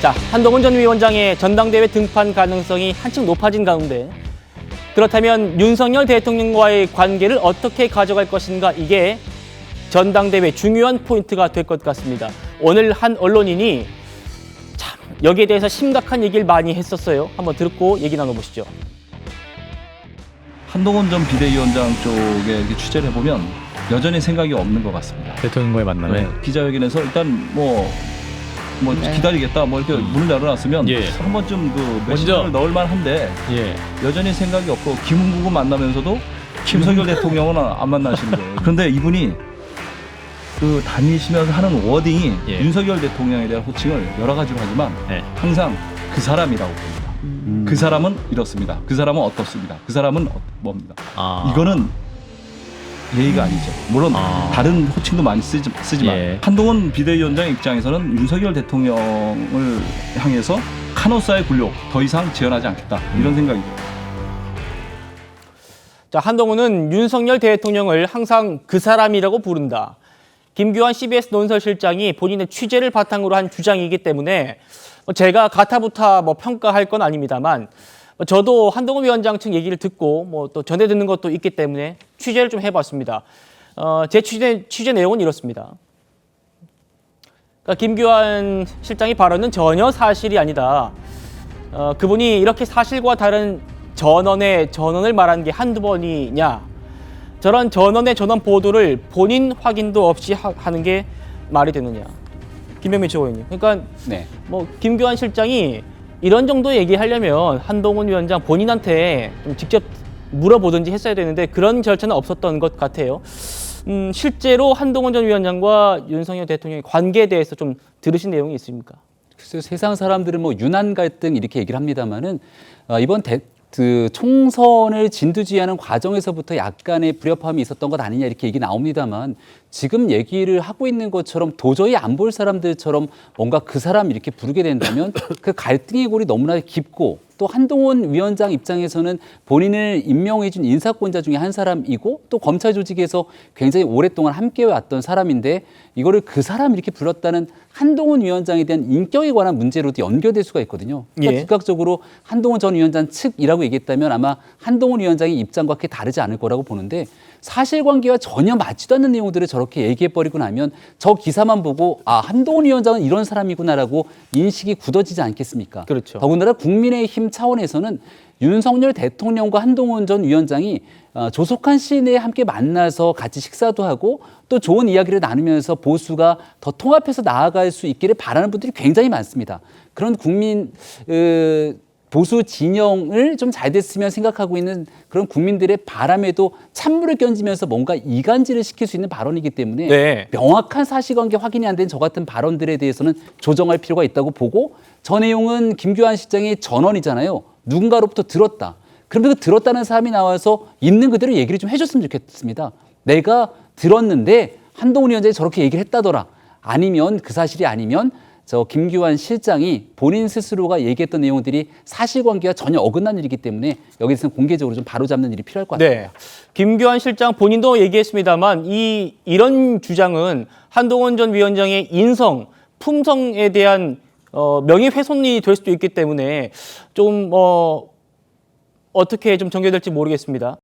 자, 한동훈 전 위원장의 전당대회 등판 가능성이 한층 높아진 가운데 그렇다면 윤석열 대통령과의 관계를 어떻게 가져갈 것인가 이게 전당대회 중요한 포인트가 될 것 같습니다. 오늘 한 언론인이 참 여기에 대해서 심각한 얘기를 많이 했었어요. 한번 듣고 얘기 나눠보시죠. 한동훈 전 비대위원장 쪽에 이렇게 취재를 해보면 여전히 생각이 없는 것 같습니다. 대통령과의 만남에 네, 기자회견에서 일단 뭐, 뭐 네. 기다리겠다 뭐 이렇게 문을 열어놨으면 예. 한 번쯤 그. 메시지를 넣을 만한데 예. 여전히 생각이 없고 김은국은 만나면서도 김석열 대통령은 안 만나시는 거예요. 그런데 이분이 그 다니시면서 하는 워딩이 예. 윤석열 대통령에 대한 호칭을 여러 가지로 하지만 네. 항상 그 사람이라고 봅니다. 그 사람은 이렇습니다. 그 사람은 어떻습니다. 그 사람은 어- 뭡니다. 아. 이거는 예의가 아니죠. 물론 아. 다른 호칭도 많이 쓰지, 쓰지만 예. 한동훈 비대위원장 입장에서는 윤석열 대통령을 향해서 카노사의 굴욕 더 이상 지원하지 않겠다 음. 이런 생각이죠. 자, 한동훈은 윤석열 대통령을 항상 그 사람이라고 부른다. 김규환 CBS 논설실장이 본인의 취재를 바탕으로 한 주장이기 때문에 뭐 제가 가타부타 뭐 평가할 건 아닙니다만 뭐 저도 한동훈 위원장 측 얘기를 듣고 뭐 또 전해 듣는 것도 있기 때문에 취재를 좀 해봤습니다. 어, 제 취재, 취재 내용은 이렇습니다. 그러니까 김규환 실장의 발언은 전혀 사실이 아니다. 어, 그분이 이렇게 사실과 다른 전원의 전원을 말한 게 한두 번이냐? 저런 전원의 전원 보도를 본인 확인도 없이 하, 하는 게 말이 되느냐? 김병민 최고위원님. 그러니까 네. 뭐 김교환 실장이 이런 정도 얘기하려면 한동훈 위원장 본인한테 좀 직접 물어보든지 했어야 되는데 그런 절차는 없었던 것 같아요. 음, 실제로 한동훈 전 위원장과 윤석열 대통령의 관계에 대해서 좀 들으신 내용이 있습니까? 글쎄요, 세상 사람들은 뭐 유난 갈등 이렇게 얘기를 합니다만은 어, 이번 대, 그 총선을 진두지휘하는 과정에서부터 약간의 불협화음이 있었던 것 아니냐 이렇게 얘기 나옵니다만 지금 얘기를 하고 있는 것처럼 도저히 안 볼 사람들처럼 뭔가 그 사람 이렇게 부르게 된다면 그 갈등의 골이 너무나 깊고 또 한동훈 위원장 입장에서는 본인을 임명해준 인사권자 중에 한 사람이고 또 검찰 조직에서 굉장히 오랫동안 함께 왔던 사람인데 이거를 그 사람 이렇게 불렀다는 한동훈 위원장에 대한 인격에 관한 문제로도 연결될 수가 있거든요. 그러니까 예. 즉각적으로 한동훈 전 위원장 측이라고 얘기했다면 아마 한동훈 위원장의 입장과 그렇게 다르지 않을 거라고 보는데 사실관계와 전혀 맞지도 않는 내용들을 저렇게 얘기해버리고 나면 저 기사만 보고 아 한동훈 위원장은 이런 사람이구나라고 인식이 굳어지지 않겠습니까? 그렇죠. 더군다나 국민의힘 차원에서는 윤석열 대통령과 한동훈 전 위원장이 어, 조속한 시일 내에 함께 만나서 같이 식사도 하고 또 좋은 이야기를 나누면서 보수가 더 통합해서 나아갈 수 있기를 바라는 분들이 굉장히 많습니다. 그런 국민 어, 보수 진영을 좀 잘 됐으면 생각하고 있는 그런 국민들의 바람에도 찬물을 견지면서 뭔가 이간질을 시킬 수 있는 발언이기 때문에 네. 명확한 사실관계 확인이 안 된 저 같은 발언들에 대해서는 조정할 필요가 있다고 보고 저 내용은 김규환 실장의 전언이잖아요. 누군가로부터 들었다. 그러면 그 들었다는 사람이 나와서 있는 그대로 얘기를 좀 해줬으면 좋겠습니다. 내가 들었는데 한동훈 위원장이 저렇게 얘기를 했다더라. 아니면 그 사실이 아니면 저 김규환 실장이 본인 스스로가 얘기했던 내용들이 사실관계와 전혀 어긋난 일이기 때문에 여기서는 공개적으로 좀 바로잡는 일이 필요할 것 같습니다. 네. 김규환 실장 본인도 얘기했습니다만 이 이런 주장은 한동훈 전 위원장의 인성, 품성에 대한 어, 명예훼손이 될 수도 있기 때문에 좀 어, 어떻게 좀 전개될지 모르겠습니다.